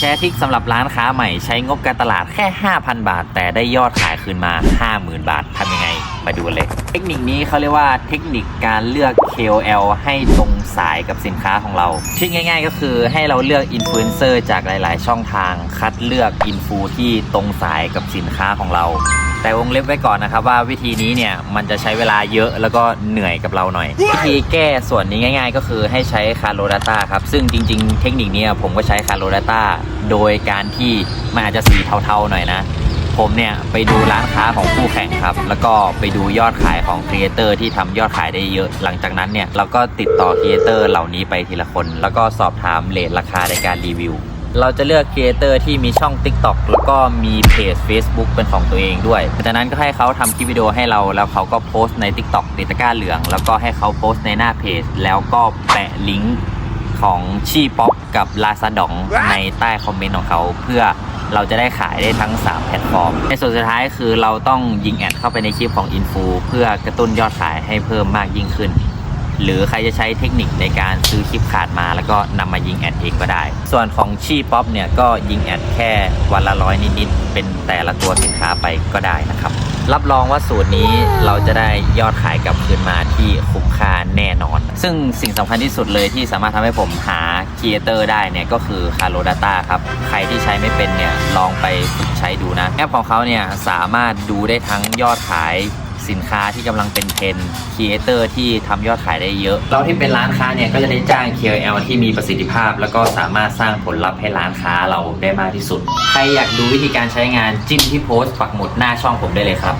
แชร์ทิกสำหรับร้านค้าใหม่ใช้งบการตลาดแค่ 5,000 บาท แต่ได้ยอดขายคืนมา 50,000 บาททำยังไงไปดูกันเลย เทคนิคนี้เขาเรียกว่าเทคนิคการเลือก KOL ให้ตรงสายกับสินค้าของเราทริคง่าย ๆ ก็คือให้เราเลือกอินฟลูเอนเซอร์จากหลาย ๆ ช่องทาง คัดเลือกอินฟูที่ตรงสายกับสินค้าของเรา แต่วงเล็บไว้ก่อนนะครับว่าวิธีนี้เนี่ยมันจะใช้เวลาเยอะแล้วก็เหนื่อยกับเราหน่อย วิธีแก้ส่วนนี้ง่าย ๆ ก็คือให้ใช้คาร์โ d ด t a ครับซึ่งจริง ๆ เทคนิคนี้ผมก็ใช้คาร์โ d ด t a โดยการที่มันอาจจะสีเทาๆหน่อยนะผมเนี่ยไปดูร้านค้าของคู่แข่งครับ แล้วก็ไปดูยอดขายของครีเอเตอร์ที่ทำยอดขายได้เยอะ หลังจากนั้นเนี่ยเราก็ติดต่อครีเอเตอร์เหล่านี้ไปทีละคน แล้วก็สอบถามเลทราคาในการรีวิว เราจะเลือกครีเอเตอร์ที่มีช่อง TikTok แล้วก็มีเพจ Facebook เป็นของตัวเองด้วยจากนั้นก็ให้เขาทำคลิปวิดีโอให้เราแล้วเขาก็โพสต์ใน TikTok ติดตะกร้าเหลือง แล้วก็ให้เขาโพสต์ในหน้าเพจ แล้วก็แปะลิงก์ของชีป๊อปกับลาซาดองในใต้คอมเมนต์ของเขาเพื่อเราจะได้ขายได้ทั้ง 3 แพลตฟอร์ม ในส่วนสุดท้ายคือเราต้องยิงแอดเข้าไปในคลิปของอินฟูเพื่อกระตุ้นยอดขายให้เพิ่มมากยิ่งขึ้น หรือใครจะใช้เทคนิคในการซื้อคลิปขาดมา แล้วก็นำมายิงแอดเองก็ได้ ส่วนของชีป๊อปเนี่ยก็ยิงแอดแค่วันละร้อยนิดๆเป็นแต่ละตัวสินค้าไปก็ได้นะครับ รับรองว่าสูตรนี้เราจะได้ยอดขายกลับคืนมาที่คุ้มค่าแน่นอน ซึ่งสิ่งสำคัญที่สุดเลยที่สามารถทำให้ผมหาครีเอเตอร์ได้เนี่ยก็คือ c a r o Data ครับ ใครที่ใช้ไม่เป็นเนี่ยลองไปฝึกใช้ดูนะ แอปของเขาเนี่ยสามารถดูได้ทั้งยอดขาย สินค้าที่กำลังเป็นเทรนครีเอเตอร์ที่ทำยอดขายได้เยอะ เราที่เป็นร้านค้าเนี่ยก็จะได้จ้าง KOL ที่มีประสิทธิภาพ แล้วก็สามารถสร้างผลลัพธ์ให้ร้านค้าเราได้มากที่สุด ใครอยากดูวิธีการใช้งานจิ้มที่โพสต์ปักหมุดหน้าช่องผมได้เลยครับ